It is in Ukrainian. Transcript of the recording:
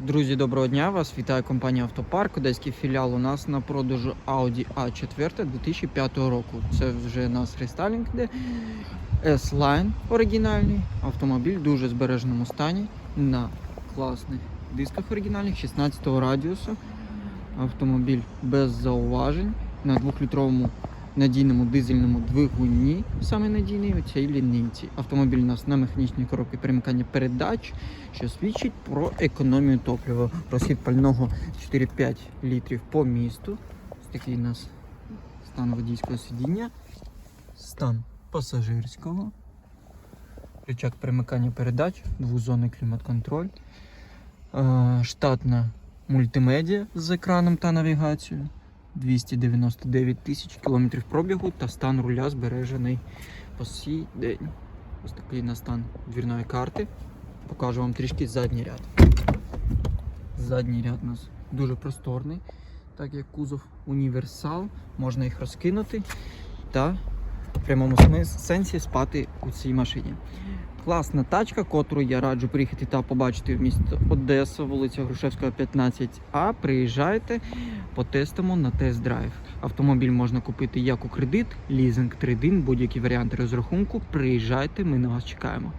Друзі, доброго дня! Вас вітає компанія Автопарк. Одеський філіал у нас на продажу Audi A4 2005 року. Це вже у нас рестайлінг йде. S-Line оригінальний. Автомобіль в дуже збереженому стані на класних дисках оригінальних 16 радіусу. Автомобіль без зауважень на 2-літровому надійному дизельному двигуні, саме надійний у цій лінійці. Автомобіль у нас на механічній коробці перемикання передач, що свідчить про економію топлива. Розхід пального 4-5 літрів по місту. Ось такий у нас стан водійського сидіння, стан пасажирського, рычаг перемикання передач, двозонний клімат-контроль, е, штатна мультимедіа з екраном та навігацією. 299 тисяч кілометрів пробігу та стан руля збережений по сій день. Ось такий на стан двірної карти. Покажу вам трішки задній ряд. Задній ряд у нас дуже просторний, так як кузов універсал, можна їх розкинути та в прямому сенсі спати у цій машині. Класна тачка, котру я раджу приїхати та побачити в місто Одеса, вулиця Грушевського, 15А. Приїжджайте, потестимо на тест-драйв. Автомобіль можна купити як у кредит, лізинг, трейдинг, будь-які варіанти розрахунку. Приїжджайте, ми на вас чекаємо.